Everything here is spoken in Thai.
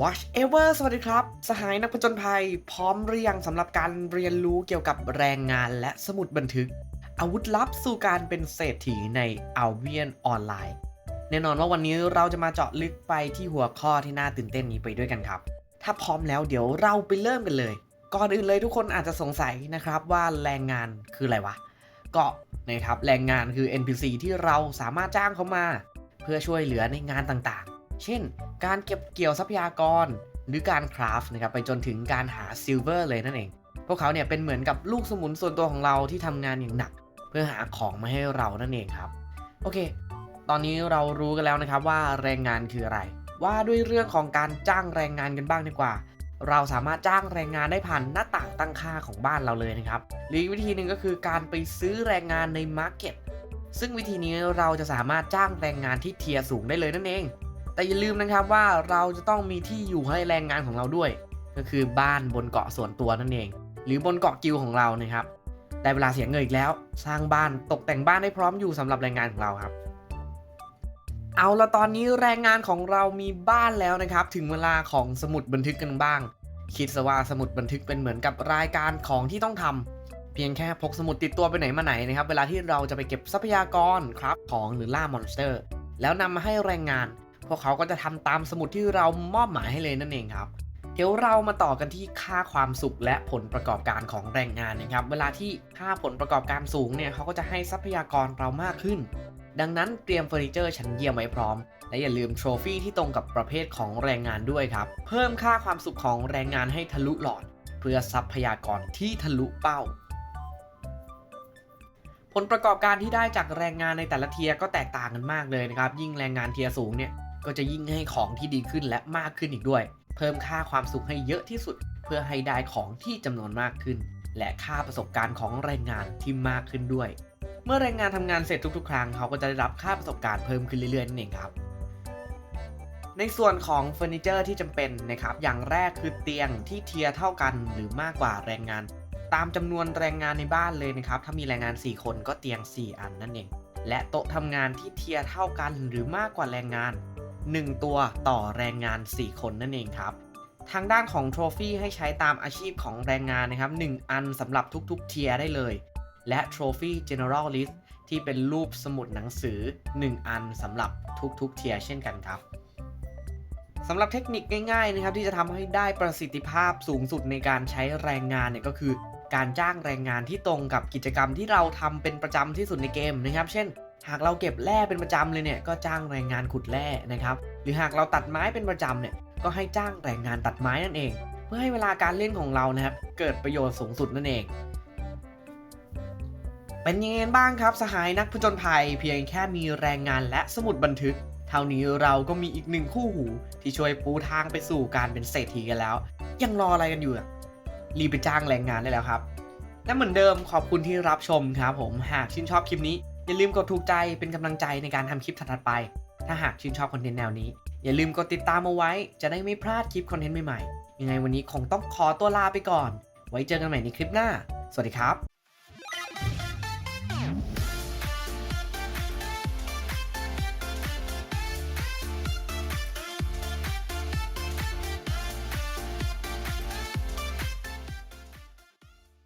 Watch Ever สวัสดีครับ สหายนักผจญภัย พร้อมหรือยังสำหรับการเรียนรู้เกี่ยวกับแรงงานและสมุดบันทึก อาวุธลับสู่การเป็นเศรษฐีใน a l v i a n ออนไลน์ แน่นอนว่าวันนี้เราจะมาเจาะลึกไปที่หัวข้อที่น่าตื่นเต้นนี้ไปด้วยกันครับ ถ้าพร้อมแล้วเดี๋ยวเราไปเริ่มกันเลย ก่อนอื่นเลยทุกคนอาจจะสงสัยนะครับว่าแรงงานคืออะไรวะ ก็นะครับแรงงานคือ NPC ที่เราสามารถจ้างเขามา เพื่อช่วยเหลือในงานต่าง เช่น การเก็บเกี่ยวทรัพยากร หรือการคราฟต์นะครับไปจนถึงการหาซิลเวอร์เลยนั่นเอง พวกเขาเนี่ยเป็นเหมือนกับลูกสมุนส่วนตัวของเราที่ทำงานอย่างหนัก เพื่อหาของมาให้เรานั่นเองครับ โอเค ตอนนี้เรารู้กันแล้วนะครับว่าแรงงานคืออะไร ว่าด้วยเรื่องของการจ้างแรงงานกันบ้างดีกว่าเราสามารถจ้างแรงงานได้ผ่านหน้าต่างตั้งค่าของบ้านเราเลยนะครับ หรือวิธีหนึ่งก็คือการไปซื้อแรงงานในมาร์เก็ต ซึ่งวิธีนี้เราจะสามารถจ้างแรงงานที่เทียร์สูงได้เลยนั่นเอง แต่อย่าลืมนะครับว่าเราจะต้องมีที่อยู่ให้แรงงานของเราด้วย ก็คือบ้านบนเกาะส่วนตัวนั่นเอง หรือบนเกาะกิลของเรานะครับได้เวลาเสียเงินอีกแล้ว สร้างบ้านตกแต่งบ้านให้พร้อมอยู่สำหรับแรงงานของเราครับ เอาละตอนนี้แรงงานของเรามีบ้านแล้วนะครับ ถึงเวลาของสมุดบันทึกกันบ้าง คิดซะว่าสมุดบันทึกเป็นเหมือนกับรายการของที่ต้องทำเพียงแค่พกสมุดติดตัวไปไหนมาไหนนะครับ เวลาที่เราจะไปเก็บทรัพยากรครับของหรือล่ามอนสเตอร์ แล้วนำมาให้แรงงาน พวกเขาก็จะทำตามสมุดที่เรามอบหมายให้เลยนั่นเองครับ เดี๋ยวเรามาต่อกันที่ค่าความสุขและผลประกอบการของแรงงานนะครับ เวลาที่ค่าผลประกอบการสูงเนี่ยเขาก็จะให้ทรัพยากรเรามากขึ้น ดังนั้นเตรียมเฟอร์นิเจอร์ชั้นเยี่ยมไว้พร้อม และอย่าลืมโทรฟี่ที่ตรงกับประเภทของแรงงานด้วยครับ เพิ่มค่าความสุขของแรงงานให้ทะลุหลอด เพื่อทรัพยากรที่ทะลุเป้าผลประกอบการที่ได้จากแรงงานในแต่ละเทียก็แตกต่างกันมากเลยนะครับ ยิ่งแรงงานเทียสูงเนี่ย ก็จะยิ่งให้ของที่ดีขึ้นและมากขึ้นอีกด้วย เพิ่มค่าความสุขให้เยอะที่สุด เพื่อให้ได้ของที่จำนวนมากขึ้น และค่าประสบการณ์ของแรงงานที่มากขึ้นด้วย เมื่อแรงงานทำงานเสร็จทุกๆ ครั้งเขาก็จะได้รับค่าประสบการณ์เพิ่มขึ้นเรื่อยๆนั่นเองครับในส่วนของเฟอร์นิเจอร์ที่จำเป็นนะครับ อย่างแรกคือเตียงที่เทียร์เท่ากันหรือมากกว่าแรงงาน ตามจำนวนแรงงานในบ้านเลยนะครับ ถ้ามีแรงงาน 4 คนก็เตียง 4 อันนั่นเอง และโต๊ะทำงานที่เทียร์เท่ากันหรือมากกว่าแรงงาน 1 ตัวต่อแรงงาน 4 คนนั่นเองครับ ทางด้านของโทรฟี่ให้ใช้ตามอาชีพของแรงงานนะครับ 1 อันสำหรับทุกๆเทียร์ได้เลย และ Trophy General List ที่เป็นรูปสมุดหนังสือ 1 อันสำหรับทุกๆเทียร์เช่นกันครับสำหรับเทคนิคง่ายๆนะครับที่จะทำให้ได้ประสิทธิภาพสูงสุดในการใช้แรงงานเนี่ยก็คือ การจ้างแรงงานที่ตรงกับกิจกรรมที่เราทำเป็นประจำที่สุดในเกมนะครับ เช่น หากเราเก็บแร่เป็นประจำเลยเนี่ยก็จ้างแรงงานขุดแร่นะครับ หรือหากเราตัดไม้เป็นประจำเนี่ยก็ให้จ้างแรงงานตัดไม้นั่นเอง เพื่อให้เวลาการเล่นของเรานะครับเกิดประโยชน์สูงสุดนั่นเอง เป็นยังไงบ้างครับสหายนักผจญภัย เพียงแค่มีแรงงานและสมุดบันทึก เท่านี้เราก็มีอีกหนึ่งคู่หู ที่ช่วยปูทางไปสู่การเป็นเศรษฐีกันแล้ว ยังรออะไรกันอยู่รีบไปจ้างแรงงานได้แล้วครับและเหมือนเดิมขอบคุณที่รับชมครับผมหากชื่นชอบคลิปนี้ อย่าลืมกดถูกใจเป็นกำลังใจในการทำคลิปถัดๆไป ถ้าหากชื่นชอบคอนเทนต์แนวนี้ อย่าลืมกดติดตามเอาไว้ จะได้ไม่พลาดคลิปคอนเทนต์ใหม่ๆ ยังไงวันนี้คงต้องขอตัวลาไปก่อน ไว้เจอกันใหม่ในคลิปหน้า สวัสดีครับ